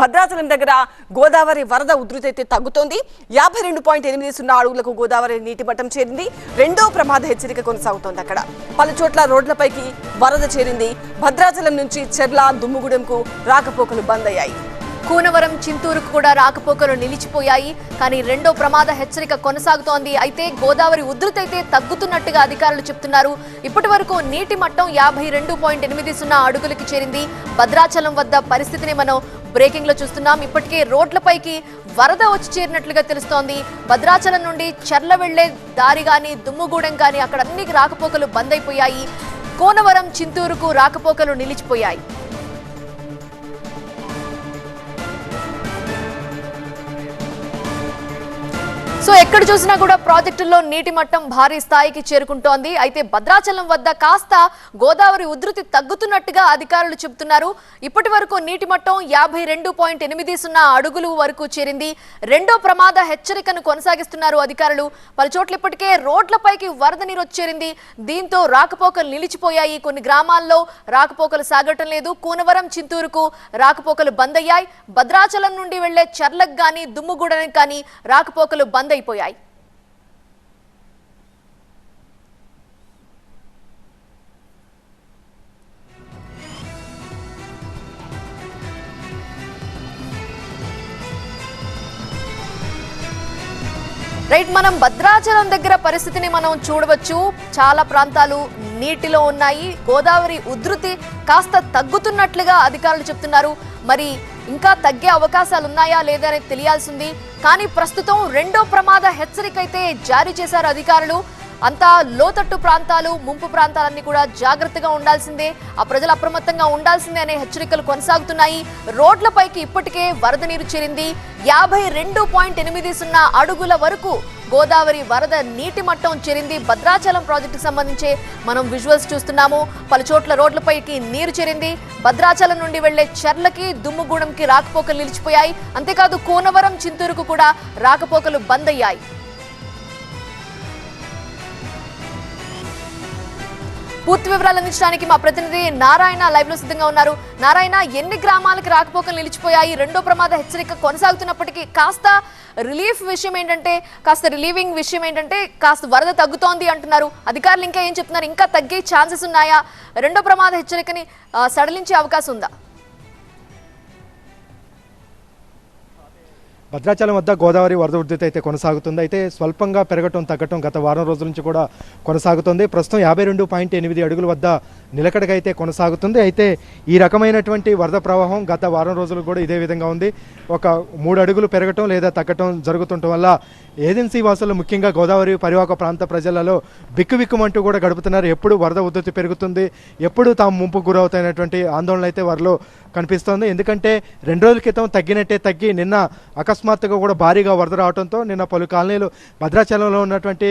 భద్రాచలం దగ్గర గోదావరి వరద ఉధృతి అయితే తగ్గుతోంది. యాభై రెండు పాయింట్ ఎనిమిది సున్నా అడుగులకు గోదావరి నీటి మట్టం చేరింది. రెండో ప్రమాద హెచ్చరిక కొనసాగుతోంది అక్కడ. పలు చోట్ల రోడ్లపైకి వరద చేరింది. భద్రాచలం నుంచి చెర్ల దుమ్ముగూడెంకు రాకపోకలు బంద్ అయ్యాయి కూనవరం చింతూరుకు కూడా రాకపోకలు నిలిచిపోయాయి. కానీ రెండో ప్రమాద హెచ్చరిక కొనసాగుతోంది. అయితే గోదావరి ఉధృతి అయితే తగ్గుతున్నట్టుగా అధికారులు చెప్తున్నారు. ఇప్పటి వరకు నీటి మట్టం యాభై రెండు పాయింట్ ఎనిమిది సున్నా అడుగులకి చేరింది. భద్రాచలం వద్ద పరిస్థితిని మనం బ్రేకింగ్లో చూస్తున్నాం. ఇప్పటికే రోడ్లపైకి వరద వచ్చి చేరినట్లుగా తెలుస్తోంది. భద్రాచలం నుండి చెర్ల వెళ్ళే దారి గాని దుమ్ముగూడెం గాని అక్కడ అన్ని రాకపోకలు బంద్ అయిపోయాయి. కోనవరం చింతూరుకు రాకపోకలు నిలిచిపోయాయి. సో ఎక్కడ చూసినా కూడా ప్రాజెక్టుల్లో నీటి మట్టం భారీ స్థాయికి చేరుకుంటోంది. అయితే భద్రాచలం వద్ద కాస్త గోదావరి ఉధృతి తగ్గుతున్నట్టుగా అధికారులు చెబుతున్నారు. ఇప్పటి వరకు నీటి మట్టం యాభై రెండు పాయింట్ ఎనిమిది సున్నా అడుగులు వరకు చేరింది. రెండో ప్రమాద హెచ్చరికను కొనసాగిస్తున్నారు అధికారులు. పలు చోట్ల ఇప్పటికే రోడ్లపైకి వరద నీరు వచ్చేరింది దీంతో రాకపోకలు నిలిచిపోయాయి. కొన్ని గ్రామాల్లో రాకపోకలు సాగటం లేదు. కూనవరం చింతూరుకు రాకపోకలు బంద్ అయ్యాయి. భద్రాచలం నుండి వెళ్ళే చర్లకు గాని దుమ్ముగూడనికి కానీ రాకపోకలు బంద్ అయిపోయాయి. రైట్ మనం భద్రాచలం దగ్గర పరిస్థితిని మనం చూడవచ్చు. చాలా ప్రాంతాలు నీటిలో ఉన్నాయి. గోదావరి ఉధృతి కాస్త తగ్గుతున్నట్లుగా అధికారులు చెప్తున్నారు. మరి ఇంకా తగ్గే అవకాశాలు ఉన్నాయా లేదా అనేది తెలియాల్సింది. కానీ ప్రస్తుతం రెండో ప్రమాద హెచ్చరిక అయితే జారీ చేశారు అధికారులు. అంతా లోతట్టు ప్రాంతాలు ముంపు ప్రాంతాలన్నీ కూడా జాగ్రత్తగా ఉండాల్సిందే. ఆ ప్రజలు అప్రమత్తంగా ఉండాల్సిందే అనే హెచ్చరికలు కొనసాగుతున్నాయి. రోడ్లపైకి ఇప్పటికే వరద నీరు చేరింది. యాభై రెండు పాయింట్ ఎనిమిది సున్నా అడుగుల వరకు గోదావరి వరద నీటి మట్టం చేరింది. భద్రాచలం ప్రాజెక్టుకు సంబంధించి మనం విజువల్స్ చూస్తున్నాము. పలు చోట్ల రోడ్లపైకి నీరు చేరింది. భద్రాచలం నుండి వెళ్ళే చెర్లకి దుమ్ముగూడెంకి రాకపోకలు నిలిచిపోయాయి. అంతేకాదు కోనవరం చింతూరుకు కూడా రాకపోకలు బంద్ అయ్యాయి పూర్తి వివరాలు అందించడానికి మా ప్రతినిధి నారాయణ లైవ్లో సిద్ధంగా ఉన్నారు. నారాయణ ఎన్ని గ్రామాలకు రాకపోకలు నిలిచిపోయాయి? రెండో ప్రమాద హెచ్చరిక కొనసాగుతున్నప్పటికీ కాస్త రిలీఫ్ విషయం ఏంటంటే కాస్త రిలీవింగ్ విషయం ఏంటంటే కాస్త వరద తగ్గుతోంది అంటున్నారు. అధికారులు ఇంకా ఏం చెప్తున్నారు? ఇంకా తగ్గే ఛాన్సెస్ ఉన్నాయా? రెండో ప్రమాద హెచ్చరికని సడలించే అవకాశం ఉందా? భద్రాచలం వద్ద గోదావరి వరద ఉధృతి అయితే కొనసాగుతుంది. అయితే స్వల్పంగా పెరగటం తగ్గటం గత వారం రోజుల నుంచి కూడా కొనసాగుతుంది. ప్రస్తుతం యాభై రెండు పాయింట్ ఎనిమిది అడుగుల వద్ద నిలకడగా అయితే కొనసాగుతుంది. అయితే ఈ రకమైనటువంటి వరద ప్రవాహం గత వారం రోజులు కూడా ఇదే విధంగా ఉంది. ఒక మూడు అడుగులు పెరగటం లేదా తగ్గటం జరుగుతుండటం వల్ల ఏజెన్సీ వాసులు ముఖ్యంగా గోదావరి పరివాహక ప్రాంత ప్రజలలో బిక్కుబిక్కుమంటూ కూడా గడుపుతున్నారు. ఎప్పుడు వరద ఉధృతి పెరుగుతుంది ఎప్పుడు తాము ముంపు గురవుతాయినటువంటి ఆందోళన అయితే వారిలో కనిపిస్తోంది. ఎందుకంటే రెండు రోజుల క్రితం తగ్గినట్టే తగ్గి నిన్న అకస్మాత్తుగా కూడా భారీగా వరద రావడంతో నిన్న పలు కాలనీలు భద్రాచలంలో ఉన్నటువంటి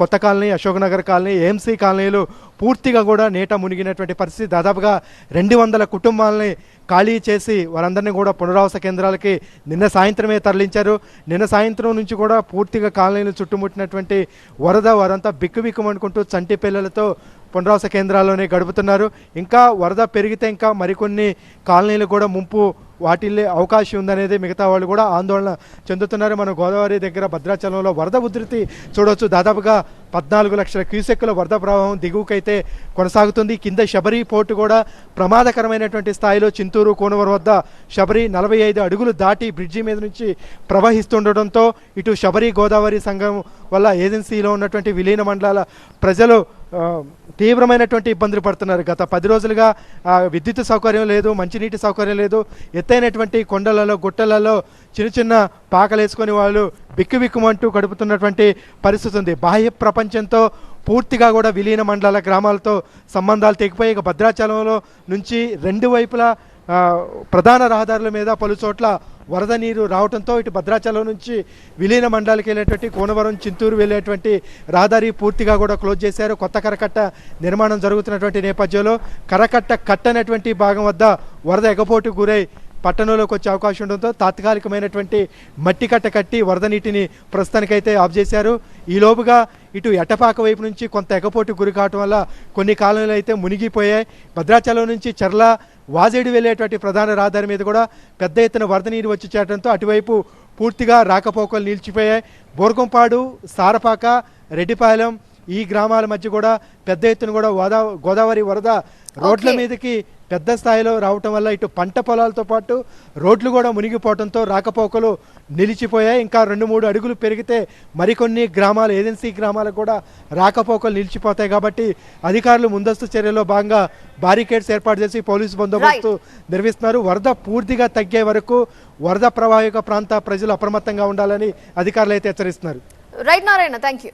కొత్త కాలనీ అశోక్నగర్ కాలనీ ఏఎంసీ కాలనీలు పూర్తిగా కూడా నీట మునిగినటువంటి పరిస్థితి. దాదాపుగా రెండు వందల కుటుంబాలని ఖాళీ చేసి వారందరినీ కూడా పునరావాస కేంద్రాలకి నిన్న సాయంత్రమే తరలించారు. నిన్న సాయంత్రం నుంచి కూడా పూర్తిగా కాలనీలు చుట్టుముట్టినటువంటి వరద వారంతా బిక్కుబిక్కుమనుకుంటూ చంటి పిల్లలతో పునరావాస కేంద్రాల్లోనే గడుపుతున్నారు. ఇంకా వరద పెరిగితే ఇంకా మరికొన్ని కాలనీలు కూడా ముంపు వాటిల్లే అవకాశం ఉందనేది మిగతా వాళ్ళు కూడా ఆందోళన చెందుతున్నారు. మన గోదావరి దగ్గర భద్రాచలంలో వరద ఉధృతి చూడవచ్చు దాదాపుగా పద్నాలుగు లక్షల క్యూసెక్కుల వరద ప్రవాహం దిగువకైతే కొనసాగుతుంది. కింద శబరి పోర్టు కూడా ప్రమాదకరమైనటువంటి స్థాయిలో చింతూరు కోనవరం వద్ద శబరి నలభై ఐదు అడుగులు దాటి బ్రిడ్జి మీద నుంచి ప్రవహిస్తుండటంతో ఇటు శబరి గోదావరి సంఘం వల్ల ఏజెన్సీలో ఉన్నటువంటి విలీన మండలాల ప్రజలు తీవ్రమైనటువంటి ఇబ్బందులు పడుతున్నారు. గత పది రోజులుగా విద్యుత్ సౌకర్యం లేదు మంచినీటి సౌకర్యం లేదు. ఎత్తైనటువంటి కొండలలో గుట్టలలో చిన్న చిన్న పాకలేసుకొని వాళ్ళు బిక్కుబిక్కుమంటూ గడుపుతున్నటువంటి పరిస్థితి ఉంది. బాహ్య ప్రపంచంతో పూర్తిగా కూడా విలీన మండలాల గ్రామాలతో సంబంధాలు తెగిపోయి ఇక భద్రాచలంలో నుంచి రెండు వైపులా ప్రధాన రహదారుల మీద పలు చోట్ల వరద నీరు రావడంతో ఇటు భద్రాచలం నుంచి విలీన మండలానికి వెళ్ళేటువంటి కోనవరం చింతూరు వెళ్ళేటువంటి రహదారి పూర్తిగా కూడా క్లోజ్ చేశారు. కొత్త కరకట్ట నిర్మాణం జరుగుతున్నటువంటి నేపథ్యంలో కరకట్ట కట్టనటువంటి భాగం వద్ద వరద ఎగపోటు గురై పట్టణంలోకి వచ్చే అవకాశం ఉండడంతో తాత్కాలికమైనటువంటి మట్టి కట్ట కట్టి వరద నీటిని ప్రస్తుతానికైతే ఆఫ్ చేశారు. ఈ లోపుగా ఇటు ఎటపాక వైపు నుంచి కొంత ఎగపోటు గురి కావటం వల్ల కొన్ని కాలంలో అయితే మునిగిపోయాయి. భద్రాచలం నుంచి చర్ల వాజేడు వెళ్ళేటువంటి ప్రధాన రహదారి మీద కూడా పెద్ద ఎత్తున వరద నీరు వచ్చి చేరడంతో అటువైపు పూర్తిగా రాకపోకలు నిలిచిపోయాయి బోర్గంపాడు సారపాక రెడ్డిపాలెం ఈ గ్రామాల మధ్య కూడా పెద్ద ఎత్తున కూడా గోదా గోదావరి వరద రోడ్ల. మీదకి పెద్ద స్థాయిలో రావటం వల్ల ఇటు పంట పొలాలతో పాటు రోడ్లు కూడా మునిగిపోవడంతో రాకపోకలు నిలిచిపోయాయి. ఇంకా రెండు మూడు అడుగులు పెరిగితే మరికొన్ని గ్రామాలు ఏజెన్సీ గ్రామాలకు కూడా రాకపోకలు నిలిచిపోతాయి కాబట్టి అధికారులు ముందస్తు చర్యలో భాగంగా బారికేడ్స్ ఏర్పాటు చేసి పోలీసు బందోబస్తు నిర్వహిస్తున్నారు. వరద పూర్తిగా తగ్గే వరకు వరద ప్రవాహిక ప్రాంత ప్రజలు అప్రమత్తంగా ఉండాలని అధికారులు అయితే హెచ్చరిస్తున్నారు. Right Narayana thank you